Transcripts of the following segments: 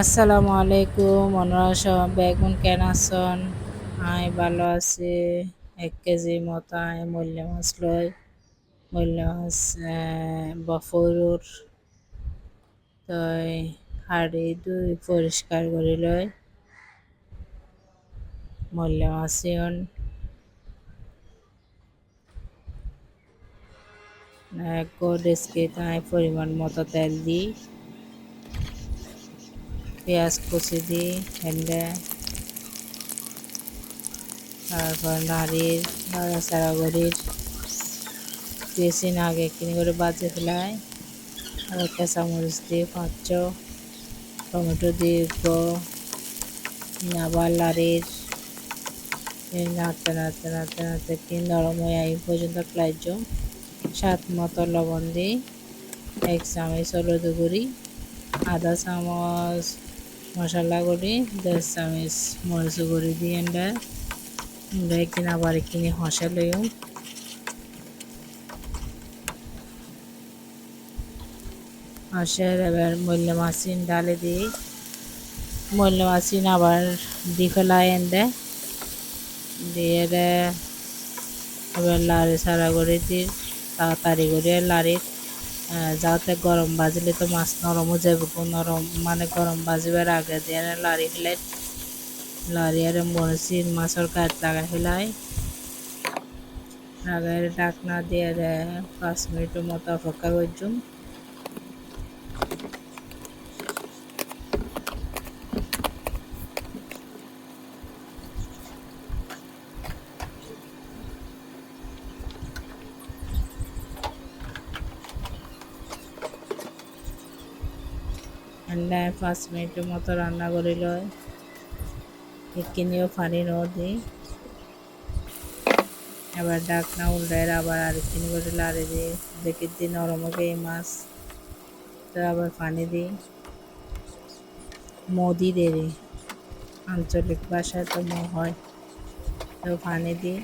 আসসালামু আলাইকুম ওনারা সব বেগুন কেন আছেন? আই ভালো আছে। এক কেজি মতো আই মূল্য মাছ লই। মূল্য মাছ বফরুর তই হাড়ি দুই পরিষ্কার করে লই। মূল্য মাছিয়ন এক ডেস্কে তাই পরিমাণ মতো তেল দিই। পেঁয়াজ কুচি দিই হেন্ডে, তারপর নাড়ির নাড়াচাড়া করির পেঁচিন আগে কিনে করে বাজে ফেলাই। আর কাঁচামরিচ দিয়ে পাঁচ টমেটো দিয়ে আবার লাড়ির নাড়তে নাড়তে নাড়তে নাড়তে তিন নরম হয়ে এই পর্যন্ত প্লাইজ সাত মতো লবণ দিই। এক চামচ হলুদ গুঁড়ি আধা চামচ মশলা গুঁড়ি দেড় চামচ, মরিচ গুঁড়ি দিয়ে এন্ডা একদিন আবার কিনে হসে লইও। হাঁসের এবার মূল্য মাছিন ডালে দিই। মূল্য মাছিন আবার দি ফেলাই এনে দিয়ে এবার লাড়ি সারা করে দিই, তাড়াতাড়ি করে লাড়ি যাতে গরম বাজলে তো মাছ নরম হয়ে যাবে নরম মানে গরম বাজিবার আগে দিয়ে লাড়ি ফেলাই লাড়ি আর মরিচি মাছের কাজ লাগাই ফেলাই লাগাই ডাকনা দিয়ে পাঁচ মিনিটের মতো অপেক্ষা করছুম। ঠান্ডায় পাঁচ মিনিটের মতো রান্না করে লয়। এখানেও পানি ন দিই এবার ডাকনা উল্টায় আবার আরেকদিন করে লাড়ে দিই দেখে দিই নরম হবে এই মাছ। তো আবার পানি দিই। মদি দে দিই আঞ্চলিক ভাষায় তো ম হয়। তো পানি দিই।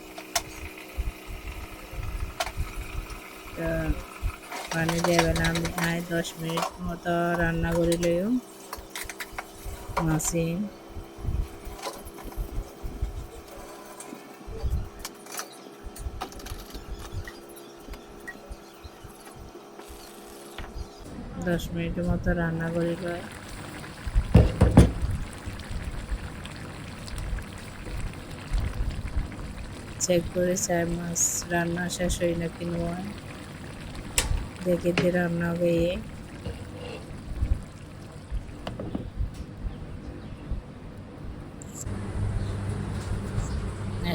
পানি দেবে না, আমি আয় দশ মিনিট মতো রান্না করে লইও। মাছি দশ মিনিটের মতো রান্না করে চেক করে চাই মাছ রান্না শেষ হয় কিনো দেখে দিয়ে রান্না হয়ে।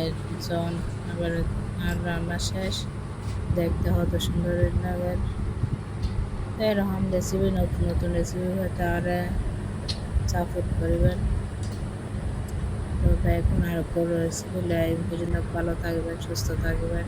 একজন আবার আর রান্না শেষ। দেখতে কত সুন্দর লাগে। এরকম রেসিপি নতুন নতুন রেসিপি হয়তো আর সাপোর্ট করবেন। তো এখন আর রেসিপি লাইভ পর্যন্ত ভালো থাকবেন, সুস্থ থাকবেন।